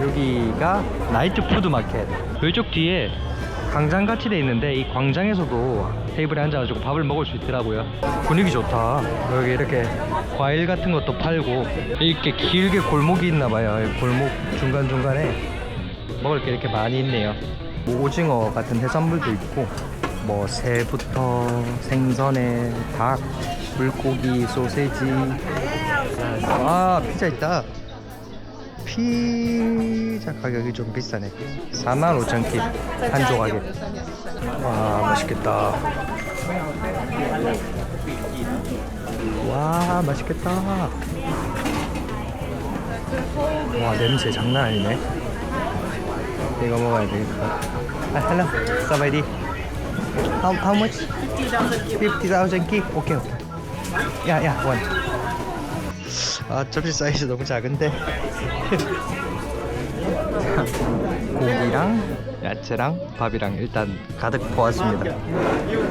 여기가 나이트 푸드 마켓. 이쪽 뒤에 광장 같이 돼 있는데 이 광장에서도 테이블에 앉아가지고 밥을 먹을 수 있더라고요. 분위기 좋다. 여기 이렇게 과일 같은 것도 팔고 이렇게 길게 골목이 있나 봐요. 이 골목 중간 중간에 먹을 게 이렇게 많이 있네요. 뭐 오징어 같은 해산물도 있고 뭐 새부터 생선에 닭, 물고기, 소세지. 아 피자 있다. 피자 가격이 좀 비싸네. 45,000킵 한 조각에. 와 맛있겠다. 와 맛있겠다. 와 냄새 장난 아니네. 이거 먹어야 되겠다. 아 hello 사바이디. How, how much? 50,000 킵. 오케이 오케이. 야야 원 아, 접시 사이즈 너무 작은데. 고기랑 야채랑 밥이랑 일단 가득 보았습니다.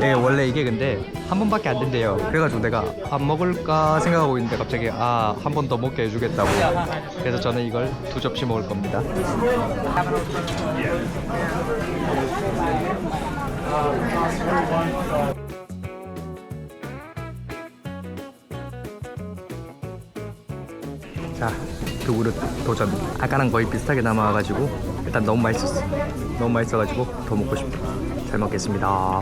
예, 원래 이게 근데 한 번밖에 안 된대요. 그래가지고 내가 안 먹을까 생각하고 있는데 갑자기 아, 한 번 더 먹게 해주겠다고. 그래서 저는 이걸 두 접시 먹을 겁니다. 자, 두 그릇 도전. 아까랑 거의 비슷하게 남아가지고 일단 너무 맛있었어. 너무 맛있어가지고 더 먹고 싶다. 잘 먹겠습니다.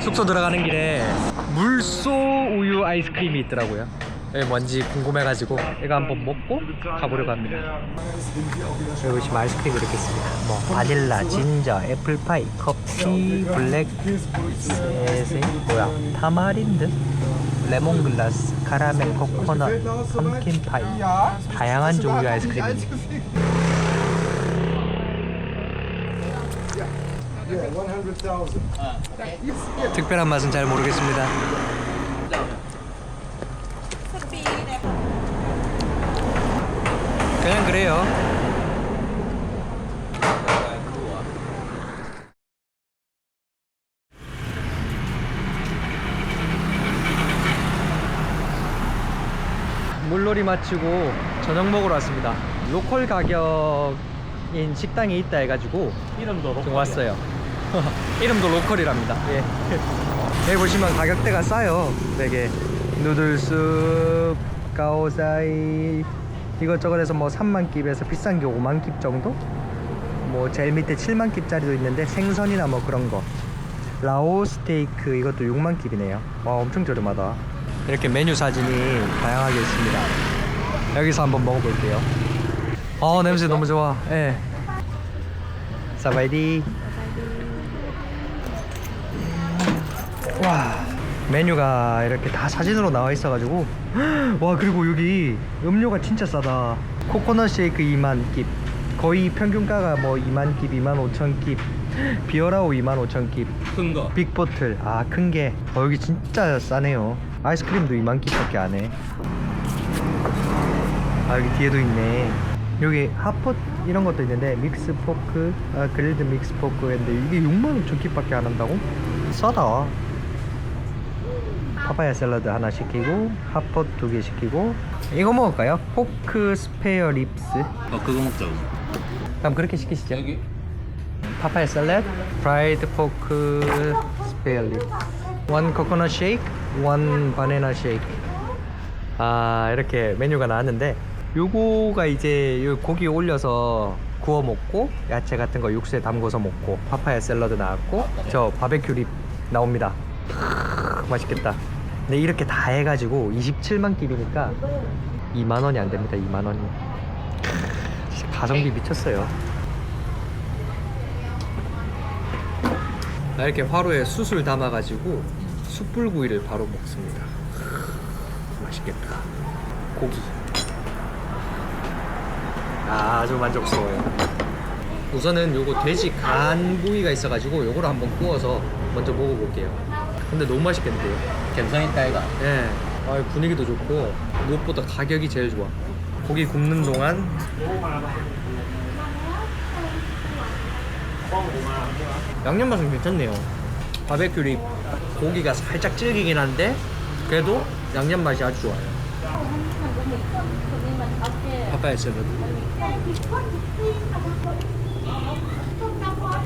숙소 들어가는 길에 물소 우유 아이스크림이 있더라고요. 예, 뭔지 궁금해가지고 이거 한번 먹고 가보려고 합니다. 여기 보시면 아이스크림이 이렇게 있습니다. 뭐 바닐라, 진저, 애플파이, 커피, 블랙, 세세 뭐야 타마린드, 레몬글라스, 카라멜, 코코넛, 펌킨 파이 다양한 종류의 아이스크림입니다. 특별한 맛은 잘 모르겠습니다. 그냥 그래요. 물놀이 마치고 저녁 먹으러 왔습니다. 로컬 가격인 식당이 있다 해가지고 이름도 좀 왔어요. 이름도 로컬이랍니다. 예. 여기 보시면 가격대가 싸요. 되게 누들숲, 가오사이 이것저것 해서 뭐 3만 깁에서 비싼 게 5만 깁 정도? 뭐 제일 밑에 7만 깁짜리도 있는데 생선이나 뭐 그런 거 라오 스테이크 이것도 6만 깁이네요. 와 엄청 저렴하다. 이렇게 메뉴 사진이 다양하게 있습니다. 여기서 한번 먹어볼게요. 어 냄새 너무 좋아. 예. 사바이디. 와 메뉴가 이렇게 다 사진으로 나와 있어 가지고. 와 그리고 여기 음료가 진짜 싸다. 코코넛 쉐이크 2만 깁 거의 평균가가 뭐 2만 깁 2만 5천 깁 비어라오 2만 5천 깁 큰 거. 빅보틀. 아큰 게. 어, 여기 진짜 싸네요. 아이스크림도 2만 깁밖에 안해. 아 여기 뒤에도 있네. 여기 핫pot 이런 것도 있는데 믹스 포크. 아 그릴드 믹스 포크 인데 이게 6만 5천 깁밖에 안 한다고? 싸다 파파야 샐러드 하나 시키고 핫pot 두 개 시키고 이거 먹을까요? 포크 스페어 립스 어 그거 먹자고. 그럼 그렇게 시키시죠 여기 파파야 샐러드, 프라이드 포크 스페어리, 원 코코넛 쉐이크, 원 바나나 쉐이크. 아 이렇게 메뉴가 나왔는데 요거가 이제 요 고기 올려서 구워 먹고 야채 같은 거 육수에 담궈서 먹고 파파야 샐러드 나왔고 저 바베큐 립 나옵니다. 크으, 맛있겠다. 근데 이렇게 다 해가지고 27만 끼니까 2만 원이 안 됩니다. 2만 원이. 가성비 미쳤어요. 나 이렇게 화로에 숯을 담아가지고 숯불구이를 바로 먹습니다. 맛있겠다. 고기. 아주 만족스러워요. 우선은 요거 돼지 간 부위가 있어가지고 요거를 한번 구워서 먼저 먹어볼게요. 근데 너무 맛있겠는데요? 갬성 있다 이가. 예. 아, 분위기도 좋고 무엇보다 가격이 제일 좋아. 고기 굽는 동안 양념 맛은 괜찮네요. 바베큐 립 고기가 살짝 질기긴 한데 그래도 양념 맛이 아주 좋아요. 파파야 샐러드.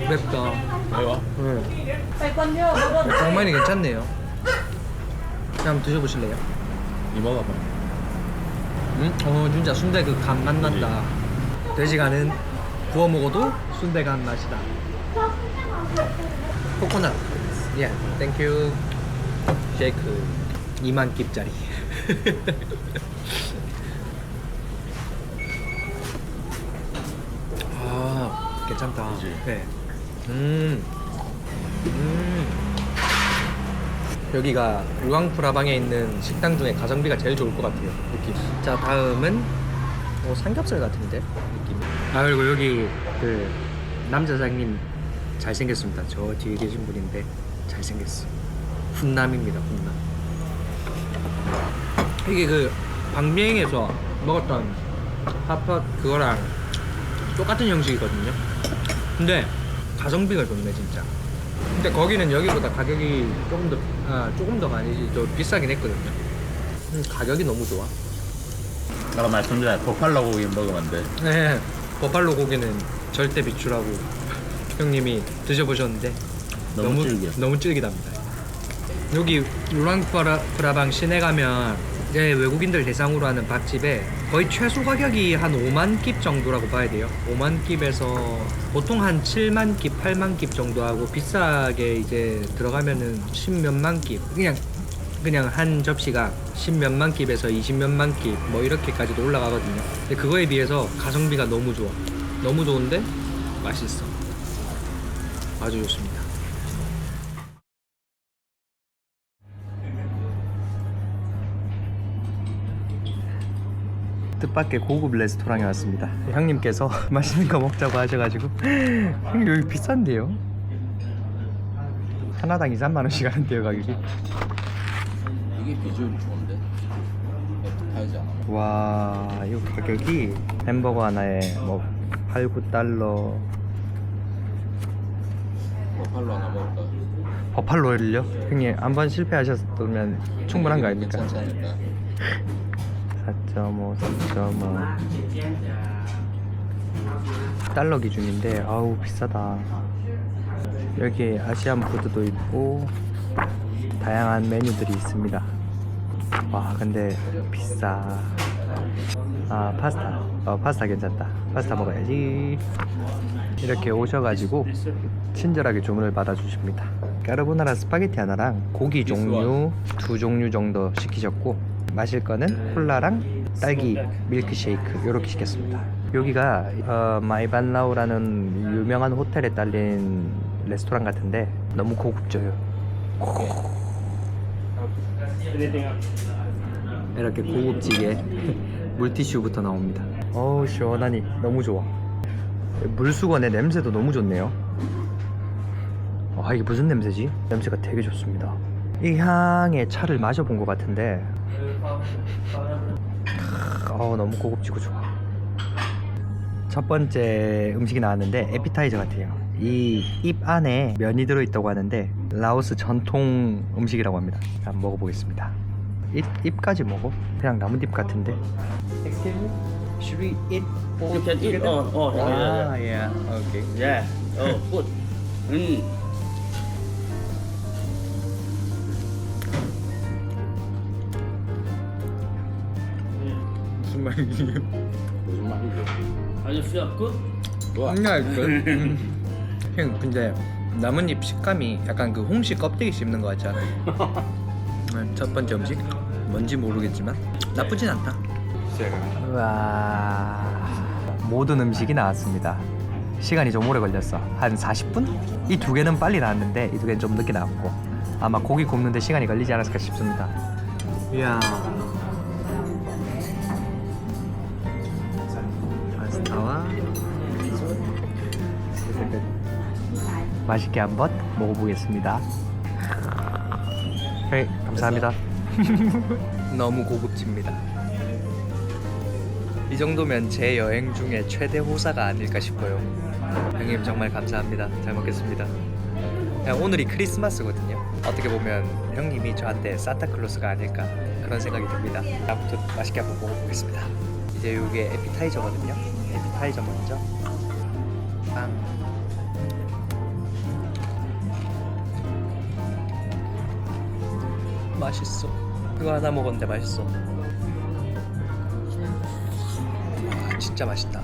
맵다. 매워? 네. 장만이 괜찮네요. 한번 드셔보실래요? 이 먹어봐. 음? 어 진짜 순대 그 간 맛 난다. 돼지간은 구워 먹어도 순대 간 맛이다. 코코넛. 예, 땡큐. 쉐이크 2만 깁짜리. 아, 괜찮다. 그지? 네. 음. 음. 여기가 루앙프라방에 있는 식당 중에 가성비가 제일 좋을 것 같아요 느낌. 자 다음은 뭐 삼겹살 같은데 느낌. 아 그리고 여기 그 남자 사장님 잘생겼습니다. 저 뒤에 계신 분인데 잘생겼어. 훈남입니다 훈남. 이게 그 방비행에서 먹었던 핫팟 그거랑 똑같은 형식이거든요. 근데 가성비가 좋네 진짜. 근데 거기는 여기보다 가격이 조금 더 아, 조금 더 많이 좀 비싸긴 했거든요. 음, 가격이 너무 좋아. 아까 말씀드린 버팔로 고기 먹으면 안 돼. 네, 버팔로 고기는 절대 비추라고 형님이 드셔보셨는데 너무 질겨. 너무 질기답니다. 여기 루랑프라방 시내 가면 이제 외국인들 대상으로 하는 밥집에 거의 최소 가격이 한 5만 깁 정도라고 봐야 돼요. 5만 깁에서 보통 한 7만 깁, 8만 깁 정도 하고 비싸게 이제 들어가면은 10몇만 깁. 그냥 그냥 한 접시가 10몇만 깁에서 20몇만 깁 뭐 이렇게까지도 올라가거든요. 근데 그거에 비해서 가성비가 너무 좋아. 너무 좋은데 맛있어. 아주 좋습니다. 뜻밖의 고급 레스토랑에 왔습니다. 형님께서 맛있는 거 먹자고 하셔가지고 형님 여기 비싼데요? 하나당 2, 3만 원씩 하는데요 가격이? 이게 비주얼이 좋은데? 와 이거 가격이 햄버거 하나에 뭐 8, 9달러 버팔로 하나 먹을까? 버팔로를요? 형님 한 번 실패하셨으면 충분한 거 아닙니까? 괜찮지 않을까? 4.5, 4.5 달러 기준인데 아우 비싸다. 여기 아시안 푸드도 있고 다양한 메뉴들이 있습니다. 와 근데 비싸. 아 파스타. 어 파스타 괜찮다. 파스타 먹어야지. 이렇게 오셔가지고 친절하게 주문을 받아주십니다. 까르보나라 스파게티 하나랑 고기 종류 두 종류 정도 시키셨고 마실 거는 콜라랑 딸기 밀크쉐이크 이렇게 시켰습니다. 여기가 어, 마이반라우라는 유명한 호텔에 딸린 레스토랑 같은데 너무 고급져요. 이렇게 고급지게 물티슈부터 나옵니다. 어우 시원하니 너무 좋아. 물수건의 냄새도 너무 좋네요. 아 이게 무슨 냄새지? 냄새가 되게 좋습니다. 이 향의 차를 마셔본 것 같은데 어 너무 고급지고 좋아 첫 번째 음식이 나왔는데 에피타이저 같아요 이 입 안에 면이 들어있다고 하는데 라오스 전통 음식이라고 합니다 한번 먹어보겠습니다 입, 입까지 먹어? 그냥 나뭇잎 같은데 Should we eat all You can eat together? all, all together. Ah, yeah, okay. Yeah. Oh, good. Mm. 무슨 말이지? 무슨 말이죠? Good? 좋아. 음, 형 근데 나뭇잎 식감이 약간 그 홍시 껍데기 씹는 거 같지 않아요? 네, 첫 번째 음식 뭔지 모르겠지만 나쁘진 않다. 와 모든 음식이 나왔습니다. 시간이 좀 오래 걸렸어. 한 40분? 이 두 개는 빨리 나왔는데 이 두 개는 좀 늦게 나왔고 아마 고기 굽는데 시간이 걸리지 않았을까 싶습니다. 이야. 맛있게 한번 먹어보겠습니다. 네, 감사합니다. 너무 고급집니다. 이 정도면 제 여행 중에 최대 호사가 아닐까 싶어요. 형님 정말 감사합니다. 잘 먹겠습니다. 그냥 오늘이 크리스마스거든요. 어떻게 보면 형님이 저한테 산타클로스가 아닐까 그런 생각이 듭니다. 아무튼 맛있게 한번 먹어보겠습니다. 이제 이게 에피타이저거든요. 에피타이저 먼저. 빵. 맛있어. 이거 하나 먹었는데 맛있어. 와, 진짜 맛있다.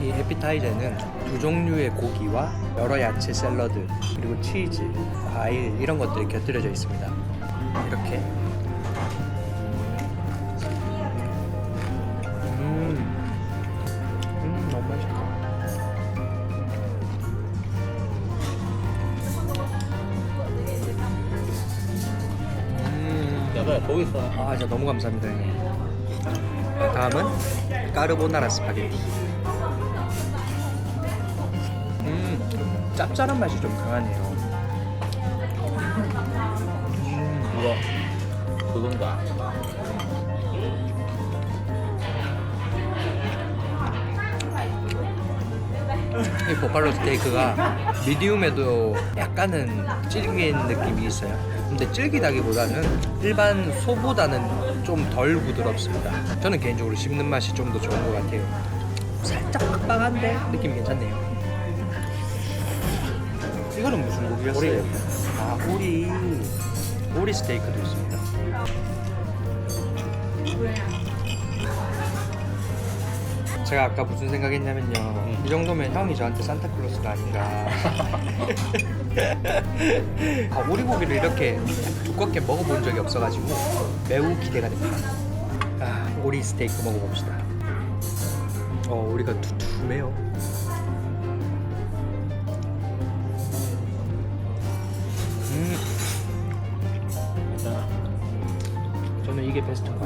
이 에피타이저는 두 종류의 고기와 여러 야채 샐러드 그리고 치즈, 과일 이런 것들이 곁들여져 있습니다. 이렇게 거기 있어. 아 진짜 너무 감사합니다 형님 네, 다음은 까르보나라 스파게티 음 짭짤한 맛이 좀 강하네요 음, 이거 그건가? 이 보팔로 스테이크가 미디움에도 약간은 질긴 느낌이 있어요. 근데 질기다기보다는 일반 소보다는 좀 덜 부드럽습니다. 저는 개인적으로 씹는 맛이 좀 더 좋은 것 같아요. 살짝 빡빡한데 느낌이 괜찮네요. 이거는 무슨 고기였어요? 아 오리. 오리 스테이크도 있습니 제가 아까 무슨 생각했냐면요. 이 정도면 형이 저한테 산타클로스가 아닌가. 아, 오리고기를 이렇게 두껍게 먹어본 적이 없어가지고 매우 기대가 됩니다. 아, 오리 스테이크 먹어봅시다. 어 오리가 두툼해요. 음. 저는 이게 베스트인 것 같아요